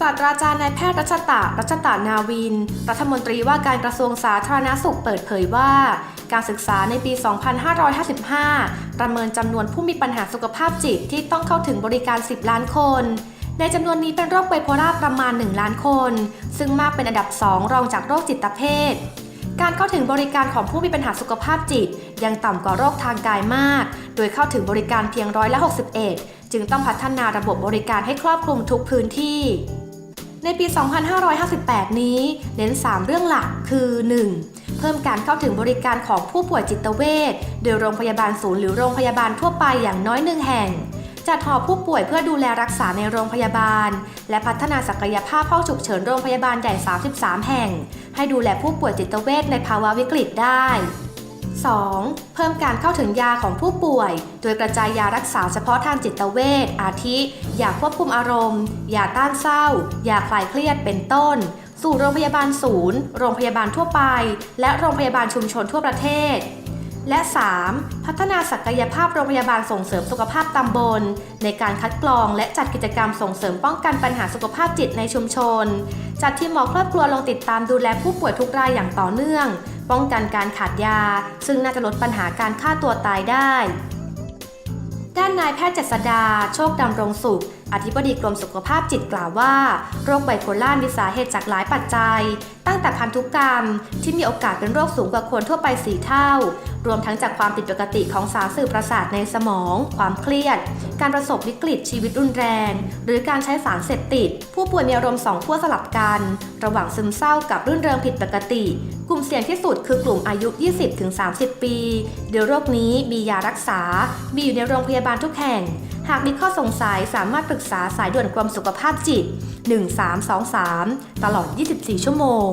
ศาสตราจารย์นายแพทย์รัชตะ รัชตะนาวิน รัฐมนตรีว่าการกระทรวงสาธารณสุขเปิดเผยว่า การศึกษาในปี 2555 ประเมินจำนวนผู้มีปัญหาสุขภาพจิตที่ต้องเข้าถึงบริการ 10 ล้านคน ในจำนวนนี้เป็นโรคไบโพล่าประมาณ 1 ล้านคน ซึ่งมากเป็นอันดับ 2 รองจากโรคจิตเภท การเข้าถึงบริการของผู้มีปัญหาสุขภาพจิต ยังต่ำกว่าโรคทางกายมาก โดยเข้าถึงบริการเพียงร้อยละ 61 จึงต้องพัฒนาระบบบริการให้ครอบคลุมทุกพื้นที่ ในปี 2558 นี้เน้น 3 เรื่องหลักคือ 1. เพิ่มการเข้าถึงบริการของผู้ป่วยจิตเวชโดยโรงพยาบาลศูนย์หรือโรงพยาบาลทั่วไปอย่างน้อยหนึ่งแห่ง จัดหอผู้ป่วยเพื่อดูแลรักษาในโรงพยาบาล และพัฒนาศักยภาพห้องฉุกเฉินโรงพยาบาลใหญ่ 33 แห่ง ให้ดูแลผู้ป่วยจิตเวชในภาวะวิกฤตได้ 2. เพิ่มการเข้าถึงยาของผู้ป่วย โดยกระจายยารักษาเฉพาะทางจิตเวชอาทิ ยาควบคุมอารมณ์ ยาต้านเศร้า ยาคลายเครียดเป็นต้น สู่โรงพยาบาลศูนย์ โรงพยาบาลทั่วไป และโรงพยาบาลชุมชนทั่วประเทศ และ 3. พัฒนาศักยภาพโรงพยาบาลส่งเสริมสุขภาพตำบล ในการคัดกรองและจัดกิจกรรมส่งเสริมป้องกันปัญหาสุขภาพจิตในชุมชน จัดทีมหมอครอบครัวลงติดตามดูแลผู้ป่วยทุกรายอย่างต่อเนื่อง ป้องกันการขาดยา ซึ่งน่าจะลดปัญหาการฆ่าตัวตายได้ด้านนายแพทย์เจษดา โชคดำรงสุขอธิบดีกรมสุขภาพจิตกล่าวว่า โรคไบโพล่ามีสาเหตุจากหลายปัจจัย ตั้งแต่พันธุกรรม ที่มีโอกาสเป็นโรคสูงกว่าคนทั่วไปส4เท่า รวมทั้งจากความผิดปกติของสารสื่อประสาทในสมอง ความเครียด การประสบวิกฤตชีวิตรุนแรง หรือการใช้สารเสพติด ผู้ป่วยมีอารมณ์สองขั้วสลับกัน ระหว่างซึมเศร้ากับรื่นเริงผิดปกติ กลุ่มเสี่ยงที่สุดคือกลุ่มอายุ 20-30 ปี โดยโรคนี้มียารักษา มีอยู่ในโรงพยาบาลทุกแห่ง หากมีข้อสงสัยสามารถปรึกษาสายด่วนกรมสุขภาพจิต 1323 ตลอด 24 ชั่วโมง